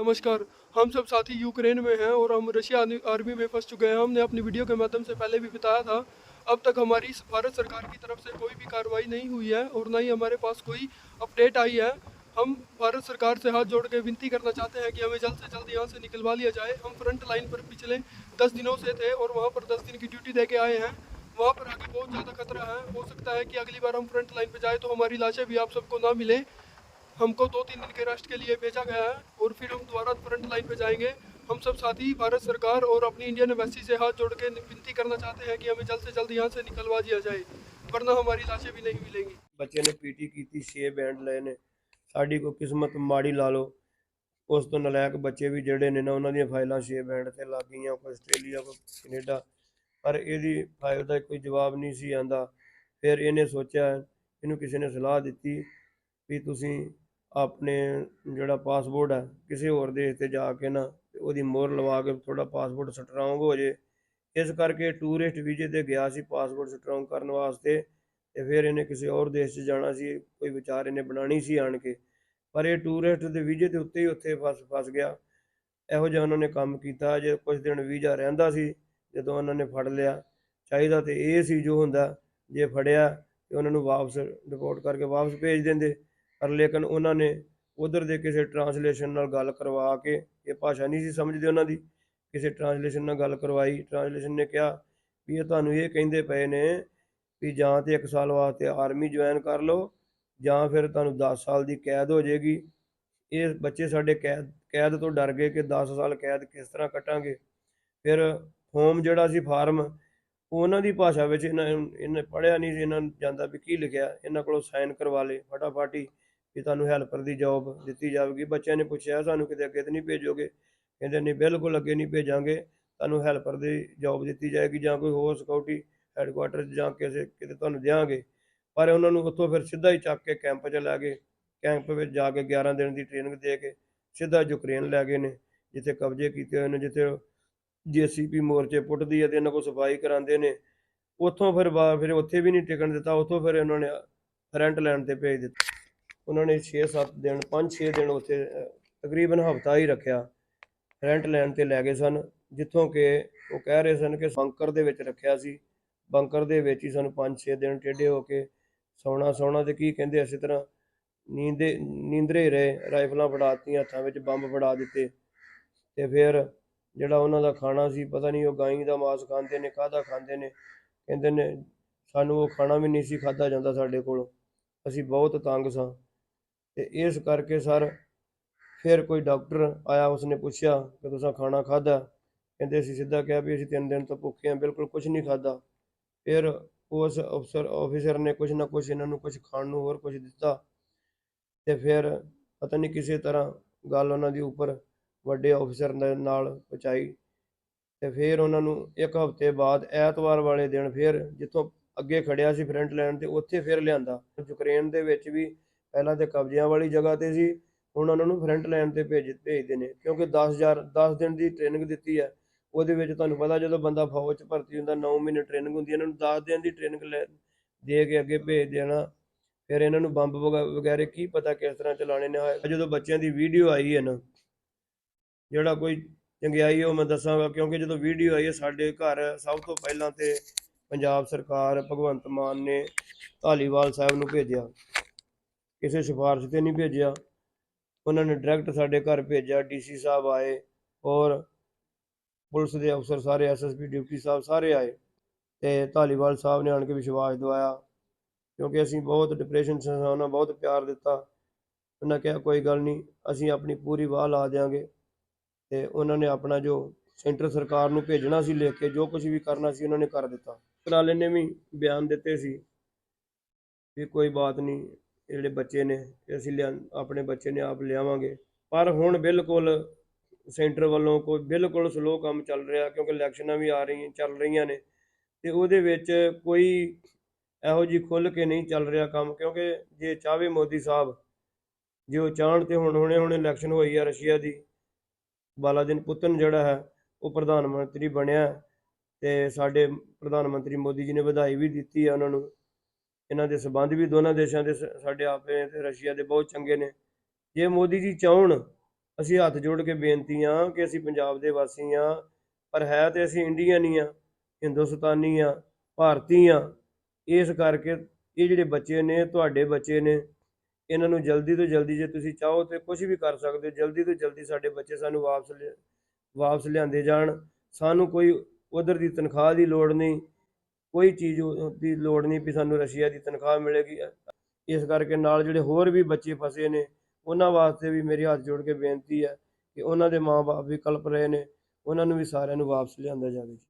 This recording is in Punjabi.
नमस्कार, हम सब साथी यूक्रेन में हैं और हम रशिया आर्मी- में फंस चुके हैं। हमने अपनी वीडियो के माध्यम से पहले भी बताया था, अब तक हमारी भारत सरकार की तरफ़ से कोई भी कार्रवाई नहीं हुई है और ना ही हमारे पास कोई अपडेट आई है। हम भारत सरकार से हाथ जोड़ के विनती करना चाहते हैं कि हमें जल्द से जल्द यहाँ से निकलवा लिया जाए। हम फ्रंट लाइन पर पिछले दस दिनों से थे और वहाँ पर दस दिन की ड्यूटी दे के आए हैं। वहाँ पर आगे बहुत ज़्यादा खतरा है। हो सकता है कि अगली बार हम फ्रंट लाइन पर जाए तो हमारी लाशें भी आप सबको ना मिले। हमको दो तीन दिन के रेस्ट के लिए भेजा गया है और फिर हम दोबारा फ्रंट लाइन पे जाएंगे हम सब साथी भारत सरकार और अपनी इंडियन एम्बेसी से हाथ जोड़ के विनती करना चाहते हैं कि हमें जल्द से जल्द यहाँ से निकलवा दिया जाए वरना हमारी लाशें भी नहीं मिलेंगी ਬੱਚੇ ਨੇ ਪੀਟੀ ਕੀਤੀ 6 ਬੈਂਡ ਲਏ ਨੇ ਸਾਡੀ ਕੋਈ ਕਿਸਮਤ ਮਾੜੀ ਲਾ ਲਓ ਉਸ ਤੋਂ ਨਲਾਇਕ ਬੱਚੇ ਵੀ ਜਿਹੜੇ ਨੇ ਨਾ ਉਹਨਾਂ ਦੀਆਂ ਫਾਈਲਾਂ 6 ਬੈਂਡ ਤੇ ਲੱਗ ਗਈਆਂ ਕੋਈ ਆਸਟ੍ਰੇਲੀਆ ਕੋਈ ਕੈਨੇਡਾ ਪਰ ਇਹਦੀ ਫਾਈਲ ਦਾ ਕੋਈ ਜਵਾਬ ਨਹੀਂ ਸੀ ਆਂਦਾ ਫਿਰ ਇਹਨੇ ਸੋਚਿਆ ਇਹਨੂੰ ਕਿਸੇ ਨੇ ਸਲਾਹ ਦਿੱਤੀ ਵੀ ਤੁਸੀਂ ਆਪਣੇ ਜਿਹੜਾ ਪਾਸਪੋਰਟ ਹੈ ਕਿਸੇ ਹੋਰ ਦੇਸ਼ ਤੇ ਜਾ ਕੇ ਨਾ ਉਹਦੀ ਮੋਹਰ ਲਵਾ ਕੇ ਥੋੜਾ ਪਾਸਪੋਰਟ ਸਟਰੋਂਗ ਹੋ ਜੇ। ਇਸ ਕਰਕੇ ਟੂਰਿਸਟ ਵੀਜ਼ੇ ਤੇ ਗਿਆ ਸੀ ਪਾਸਪੋਰਟ ਸਟਰੋਂਗ ਕਰਨ ਵਾਸਤੇ ਤੇ ਫਿਰ ਇਹਨੇ ਕਿਸੇ ਹੋਰ ਦੇਸ਼ 'ਚ ਜਾਣਾ ਸੀ, ਕੋਈ ਵਿਚਾਰ ਇਹਨੇ ਬਣਾਣੀ ਸੀ ਆਣ ਕੇ। ਪਰ ਇਹ ਟੂਰਿਸਟ ਦੇ ਵੀਜ਼ੇ ਦੇ ਉੱਤੇ ਹੀ ਉੱਥੇ ਫਸ ਫਸ ਗਿਆ। ਇਹੋ ਜਿਹਾ ਉਹਨਾਂ ਨੇ ਕੰਮ ਕੀਤਾ, ਜੇ ਕੁਝ ਦਿਨ ਵੀਜ਼ਾ ਰਹਿੰਦਾ ਸੀ, ਜਦੋਂ ਉਹਨਾਂ ਨੇ ਫੜ ਲਿਆ, ਚਾਹੀਦਾ ਤੇ ਇਹ ਸੀ ਜੋ ਹੁੰਦਾ, ਜੇ ਫੜਿਆ ਤੇ ਉਹਨਾਂ ਨੂੰ ਵਾਪਸ ਰਿਪੋਰਟ ਕਰਕੇ ਵਾਪਸ ਭੇਜ ਦਿੰਦੇ। ਪਰ ਲੇਕਿਨ ਉਹਨਾਂ ਨੇ ਉਧਰ ਦੇ ਕਿਸੇ ਟਰਾਂਸਲੇਸ਼ਨ ਨਾਲ ਗੱਲ ਕਰਵਾ ਕੇ, ਇਹ ਭਾਸ਼ਾ ਨਹੀਂ ਸੀ ਸਮਝਦੇ ਉਹਨਾਂ ਦੀ, ਕਿਸੇ ਟਰਾਂਸਲੇਸ਼ਨ ਨਾਲ ਗੱਲ ਕਰਵਾਈ। ਟਰਾਂਸਲੇਸ਼ਨ ਨੇ ਕਿਹਾ ਵੀ ਇਹ ਤੁਹਾਨੂੰ ਇਹ ਕਹਿੰਦੇ ਪਏ ਨੇ ਵੀ ਜਾਂ ਤੇ 1 ਸਾਲ ਵਾਸਤੇ ਆਰਮੀ ਜੁਆਇਨ ਕਰ ਲਓ, ਜਾਂ ਫਿਰ ਤੁਹਾਨੂੰ 10 ਸਾਲ ਦੀ ਕੈਦ ਹੋ ਜਾਏਗੀ। ਇਹ ਬੱਚੇ ਸਾਡੇ ਕੈਦ ਕੈਦ ਤੋਂ ਡਰ ਗਏ ਕਿ 10 ਸਾਲ ਕੈਦ ਕਿਸ ਤਰ੍ਹਾਂ ਕੱਟਾਂਗੇ। ਫਿਰ ਹੋਮ ਜਿਹੜਾ ਸੀ ਫਾਰਮ, ਉਹਨਾਂ ਦੀ ਭਾਸ਼ਾ ਵਿੱਚ ਇਹਨਾਂ ਇਹਨੇ ਪੜ੍ਹਿਆ ਨਹੀਂ ਸੀ, ਇਹਨਾਂ ਨੂੰ ਜਾਂਦਾ ਵੀ ਕੀ ਲਿਖਿਆ, ਇਹਨਾਂ ਕੋਲੋਂ ਸਾਈਨ ਕਰਵਾ ਲਏ, ਫਟਾਫਟ ਹੀ ਵੀ ਤੁਹਾਨੂੰ ਹੈਲਪਰ ਦੀ ਜੌਬ ਦਿੱਤੀ ਜਾਵੇਗੀ। ਬੱਚਿਆਂ ਨੇ ਪੁੱਛਿਆ, ਸਾਨੂੰ ਕਿਤੇ ਅੱਗੇ ਤਾਂ ਨਹੀਂ ਭੇਜੋਗੇ? ਕਹਿੰਦੇ, ਨਹੀਂ, ਬਿਲਕੁਲ ਅੱਗੇ ਨਹੀਂ ਭੇਜਾਂਗੇ। ਤੁਹਾਨੂੰ ਹੈਲਪਰ ਦੀ ਜੌਬ ਦਿੱਤੀ ਜਾਏਗੀ ਜਾਂ ਕੋਈ ਹੋਰ ਸਿਕਿਉਰਿਟੀ ਹੈੱਡਕੁਆਟਰ ਜਾਂ ਕਿਸੇ, ਕਿਤੇ ਤੁਹਾਨੂੰ ਦਿਆਂਗੇ। ਪਰ ਉਹਨਾਂ ਨੂੰ ਉੱਥੋਂ ਫਿਰ ਸਿੱਧਾ ਹੀ ਚੱਕ ਕੇ ਕੈਂਪ 'ਚ ਲੈ ਗਏ। ਕੈਂਪ ਵਿੱਚ ਜਾ ਕੇ 11 ਦਿਨ ਦੀ ਟ੍ਰੇਨਿੰਗ ਦੇ ਕੇ ਸਿੱਧਾ ਯੂਕਰੇਨ ਲੈ ਗਏ ਨੇ, ਜਿੱਥੇ ਕਬਜ਼ੇ ਕੀਤੇ ਹੋਏ ਨੇ, ਜਿੱਥੇ ਜੀਸੀਪੀ ਮੋਰਚੇ ਪੁੱਟਦੀ ਹੈ ਤੇ ਇਹਨਾਂ ਕੋਲ ਸਫ਼ਾਈ ਕਰਾਉਂਦੇ ਨੇ। ਉੱਥੋਂ ਫਿਰ ਬਾ- ਫਿਰ ਉੱਥੇ ਵੀ ਨਹੀਂ ਟਿਕਣ ਦਿੱਤਾ, ਉੱਥੋਂ ਫਿਰ ਉਹਨਾਂ ਨੇ ਰੈਂਟ ਲੈਣ ਤੇ ਭੇਜ ਦਿੱਤਾ। ਉਹਨਾਂ ਨੇ 6-7 ਦਿਨ 5-6 ਦਿਨ ਉੱਥੇ ਤਕਰੀਬਨ ਹਫਤਾ ਹੀ ਰੱਖਿਆ। ਰੈਂਟ ਲੈਣ ਤੇ ਲੈ ਗਏ ਸਨ, ਜਿੱਥੋਂ ਕਿ ਉਹ ਕਹਿ ਰਹੇ ਸਨ ਕਿ ਬੰਕਰ ਦੇ ਵਿੱਚ ਰੱਖਿਆ ਸੀ। ਬੰਕਰ ਦੇ ਵਿੱਚ ਹੀ ਸਾਨੂੰ 5-6 ਦਿਨ ਟੇਢੇ ਹੋ ਕੇ ਸੌਣਾ ਸੌਣਾ ਤੇ ਕੀ ਕਹਿੰਦੇ ਇਸੇ ਤਰ੍ਹਾਂ ਨੀਂਦੇ, ਨੀਂਦਰੇ ਰਹੇ, ਰਾਈਫਲਾਂ ਫੜਾਤੀਆਂ ਹੱਥਾਂ ਵਿੱਚ ਬੰਬ ਫੜਾ ਦਿੱਤੇ। ਤੇ ਫਿਰ ਜਿਹੜਾ ਉਹਨਾਂ ਦਾ ਖਾਣਾ ਸੀ, ਪਤਾ ਨਹੀਂ ਉਹ ਗਾਈ ਦਾ ਮਾਸ ਖਾਂਦੇ ਨੇ, ਕਾਹਦਾ ਖਾਂਦੇ ਨੇ, ਕਹਿੰਦੇ ਨੇ, ਸਾਨੂੰ ਉਹ ਖਾਣਾ ਵੀ ਨਹੀਂ ਸੀ ਖਾਦਾ ਜਾਂਦਾ ਸਾਡੇ ਕੋਲ। ਅਸੀਂ ਬਹੁਤ ਤੰਗ ਸਾਂ। ਤੇ ਇਸ ਕਰਕੇ ਸਰ ਫਿਰ ਕੋਈ ਡਾਕਟਰ ਆਇਆ, ਉਸਨੇ ਪੁੱਛਿਆ ਕਿ ਤੁਸੀਂ ਖਾਣਾ ਖਾਦਾ ਕਹਿੰਦੇ ਅਸੀਂ ਸਿੱਧਾ ਕਿਹਾ ਵੀ ਅਸੀਂ ਤਿੰਨ ਦਿਨ ਤੋਂ ਭੁੱਖੇ ਹਾਂ, ਬਿਲਕੁਲ ਕੁਝ ਨਹੀਂ ਖਾਦਾ ਫਿਰ ਉਸ ਅਫਸਰ ਆਫੀਸਰ ਨੇ ਕੁਝ ਨਾ ਕੁਝ ਇਹਨਾਂ ਨੂੰ ਕੁਝ ਖਾਣ ਨੂੰ ਹੋਰ ਕੁਝ ਦਿੱਤਾ ਤੇ ਫਿਰ ਪਤਾ ਨਹੀਂ ਕਿਸੇ ਤਰ੍ਹਾਂ ਗੱਲ ਉਹਨਾਂ ਦੀ ਉੱਪਰ ਵੱਡੇ ਆਫੀਸਰ ਦੇ ਨਾਲ ਪਹੁੰਚਾਈ ਤੇ ਫਿਰ ਉਹਨਾਂ ਨੂੰ ਇੱਕ ਹਫ਼ਤੇ ਬਾਅਦ ਐਤਵਾਰ ਵਾਲੇ ਦਿਨ ਫਿਰ ਜਿੱਥੋਂ ਅੱਗੇ ਖੜਿਆ ਸੀ ਫਰੰਟ ਲਾਈਨ ਤੇ ਉੱਥੇ ਫਿਰ ਲਿਆਂਦਾ। ਯੂਕਰੇਨ ਦੇ ਵਿੱਚ ਵੀ ਪਹਿਲਾਂ ਤੇ ਕਬਜ਼ਿਆਂ ਵਾਲੀ ਜਗ੍ਹਾ ਤੇ ਸੀ, ਹੁਣ ਉਹਨਾਂ ਨੂੰ ਫਰੰਟ ਲਾਈਨ ਤੇ ਭੇਜ, ਭੇਜਦੇ ਨੇ, ਕਿਉਂਕਿ 10000 10 ਦਿਨ ਦੀ ਟ੍ਰੇਨਿੰਗ ਦਿੱਤੀ ਹੈ, ਉਹਦੇ ਵਿੱਚ ਤੁਹਾਨੂੰ ਪਤਾ ਜਦੋਂ ਬੰਦਾ ਫੌਜ 'ਚ ਭਰਤੀ ਹੁੰਦਾ 9 ਮਹੀਨੇ ਟ੍ਰੇਨਿੰਗ ਹੁੰਦੀ ਹੈ, ਇਹਨਾਂ ਨੂੰ 10 ਦਿਨ ਦੀ ਟ੍ਰੇਨਿੰਗ ਲੈ, ਦੇ ਕੇ ਅੱਗੇ ਭੇਜ ਦੇਣਾ, ਫਿਰ ਇਹਨਾਂ ਨੂੰ ਬੰਬ ਵਗਾ- ਵਗੈਰੇ ਕੀ ਪਤਾ ਕਿਸ ਤਰ੍ਹਾਂ ਚਲਾਣੇ ਨੇ ਜਦੋਂ ਬੱਚਿਆਂ ਦੀ ਵੀਡੀਓ ਆਈ ਹੈ ਨਾ, ਜਿਹੜਾ ਕੋਈ ਚੰਗਿਆਈ ਉਹ ਮੈਂ ਦੱਸਾਂਗਾ, ਕਿਉਂਕਿ ਜਦੋਂ ਵੀਡੀਓ ਆਈ ਹੈ, ਸਾਡੇ ਘਰ ਸਭ ਤੋਂ ਪਹਿਲਾਂ ਤੇ ਪੰਜਾਬ ਸਰਕਾਰ, ਭਗਵੰਤ ਮਾਨ ਨੇ ਧਾਲੀਵਾਲ ਸਾਹਿਬ ਨੂੰ ਭੇਜਿਆ। ਕਿਸੇ ਸਿਫਾਰਿਸ਼ ਤੇ ਨਹੀਂ ਭੇਜਿਆ। ਉਹਨਾਂ ਨੇ ਡਾਇਰੈਕਟ ਸਾਡੇ ਘਰ ਭੇਜਿਆ ਡੀਸੀ ਸਾਹਿਬ ਆਏ ਔਰ ਪੁਲਿਸ ਦੇ ਅਫਸਰ ਸਾਰੇ ਐਸਐਸਪੀ ਡਿਊਟੀ ਸਾਹਿਬ ਸਾਰੇ ਆਏ ਤੇ ਧਾਲੀਵਾਲ ਸਾਹਿਬ ਨੇ ਆਣ ਕੇ ਵਿਸ਼ਵਾਸ ਦਿਵਾਇਆ ਕਿਉਂਕਿ ਅਸੀਂ ਬਹੁਤ ਡਿਪਰੈਸ਼ਨ 'ਚ ਉਹਨਾਂ ਬਹੁਤ ਪਿਆਰ ਦਿੱਤਾ। ਉਹਨਾਂ ਕਿਹਾ, ਕੋਈ ਗੱਲ ਨਹੀਂ, ਅਸੀਂ ਆਪਣੀ ਪੂਰੀ ਵਾਹ ਲਾ ਦਿਆਂਗੇ। ਤੇ ਉਹਨਾਂ ਨੇ ਆਪਣਾ ਜੋ ਸੈਂਟਰ ਸਰਕਾਰ ਨੂੰ ਭੇਜਣਾ ਸੀ ਲਿਖ ਕੇ, ਜੋ ਕੁਝ ਵੀ ਕਰਨਾ ਸੀ ਉਹਨਾਂ ਨੇ ਕਰ ਦਿੱਤਾ। ਟਰਾਲੇ ਨੇ ਵੀ ਬਿਆਨ ਦਿੱਤੇ ਸੀ ਵੀ ਕੋਈ ਬਾਤ ਨਹੀਂ ਇਹ ਜਿਹੜੇ ਬੱਚੇ ਨੇ ਅਸੀਂ ਲਿਆ, ਆਪਣੇ ਬੱਚੇ ਨੇ ਆਪ ਲਿਆਵਾਂਗੇ। ਪਰ ਹੁਣ ਬਿਲਕੁਲ ਸੈਂਟਰ ਵੱਲੋਂ ਕੋਈ ਬਿਲਕੁਲ ਸਲੋ ਕੰਮ ਚੱਲ ਰਿਹਾ, ਕਿਉਂਕਿ ਇਲੈਕਸ਼ਨਾਂ ਵੀ ਆ ਰਹੀਆਂ, ਚੱਲ ਰਹੀਆਂ ਨੇ। ਤੇ ਉਹਦੇ ਵਿੱਚ ਕੋਈ ਇਹੋ ਜਿਹੀ ਖੁੱਲ ਕੇ ਨਹੀਂ ਚੱਲ ਰਿਹਾ ਕੰਮ, ਕਿਉਂਕਿ ਜੇ ਚਾਹਵੇ ਮੋਦੀ ਸਾਹਿਬ, ਜੇ ਉਹ ਚਾਹਣ ਤੇ ਹੁਣ ਹੁਣੇ ਹੁਣੇ ਇਲੈਕਸ਼ਨ ਹੋਈ ਆ ਰਸ਼ੀਆ ਦੀ ਬਾਲਾਦਿਨ ਪੁਤਨ ਜਿਹੜਾ ਹੈ, ਉਹ ਪ੍ਰਧਾਨ ਮੰਤਰੀ ਬਣਿਆ। ਤੇ ਸਾਡੇ ਪ੍ਰਧਾਨ ਮੰਤਰੀ ਮੋਦੀ ਜੀ ਨੇ ਵਧਾਈ ਵੀ ਦਿੱਤੀ ਆ ਉਹਨਾਂ ਨੂੰ। ਇਹਨਾਂ ਦੇ ਸਬੰਧ ਵੀ ਦੋਨਾਂ ਦੇਸ਼ਾਂ ਦੇ ਸ- ਸਾਡੇ ਆਪੇ ਤੇ ਰਸ਼ੀਆ ਦੇ ਬਹੁਤ ਚੰਗੇ ਨੇ। ਜੇ ਮੋਦੀ ਜੀ ਚਾਹਣ, ਅਸੀਂ ਹੱਥ ਜੋੜ ਕੇ ਬੇਨਤੀ ਆ ਕਿ ਅਸੀਂ ਪੰਜਾਬ ਦੇ ਵਾਸੀ ਆ, ਪਰ ਹੈ ਤੇ ਅਸੀਂ ਇੰਡੀਅਨ ਹੀ ਆ, ਹਿੰਦੁਸਤਾਨੀ ਆ, ਭਾਰਤੀ ਆ। ਇਸ ਕਰਕੇ ਇਹ ਜਿਹੜੇ ਬੱਚੇ ਨੇ, ਤੁਹਾਡੇ ਬੱਚੇ ਨੇ, ਇਹਨਾਂ ਨੂੰ ਜਲਦੀ ਤੋਂ ਜਲਦੀ ਜੇ ਤੁਸੀਂ ਚਾਹੋ ਤੇ ਕੁਝ ਵੀ ਕਰ ਸਕਦੇ ਹੋ, ਜਲਦੀ ਤੋਂ ਜਲਦੀ ਸਾਡੇ ਬੱਚੇ ਸਾਨੂੰ ਵਾਪਸ ਲਿਆ- ਵਾਪਸ ਲਿਆਂਦੇ ਜਾਣ। ਸਾਨੂੰ ਕੋਈ ਉਧਰ ਦੀ ਤਨਖਾਹ ਦੀ ਲੋੜ ਨਹੀਂ। ਕੋਈ ਚੀਜ਼ ਦੀ ਲੋੜ ਨਹੀਂ ਵੀ ਸਾਨੂੰ ਰਸ਼ੀਆ ਦੀ ਤਨਖਾਹ ਮਿਲੇਗੀ। ਇਸ ਕਰਕੇ ਨਾਲ ਜਿਹੜੇ ਹੋਰ ਵੀ ਬੱਚੇ ਫਸੇ ਨੇ, ਉਹਨਾਂ ਵਾਸਤੇ ਵੀ ਮੇਰੀ ਹੱਥ ਜੋੜ ਕੇ ਬੇਨਤੀ ਹੈ ਕਿ ਉਹਨਾਂ ਦੇ ਮਾਪੇ ਵੀ ਕਲਪ ਰਹੇ ਨੇ, ਉਹਨਾਂ ਨੂੰ ਵੀ ਸਾਰਿਆਂ ਨੂੰ ਵਾਪਸ ਲਿਆਂਦਾ ਜਾਵੇ।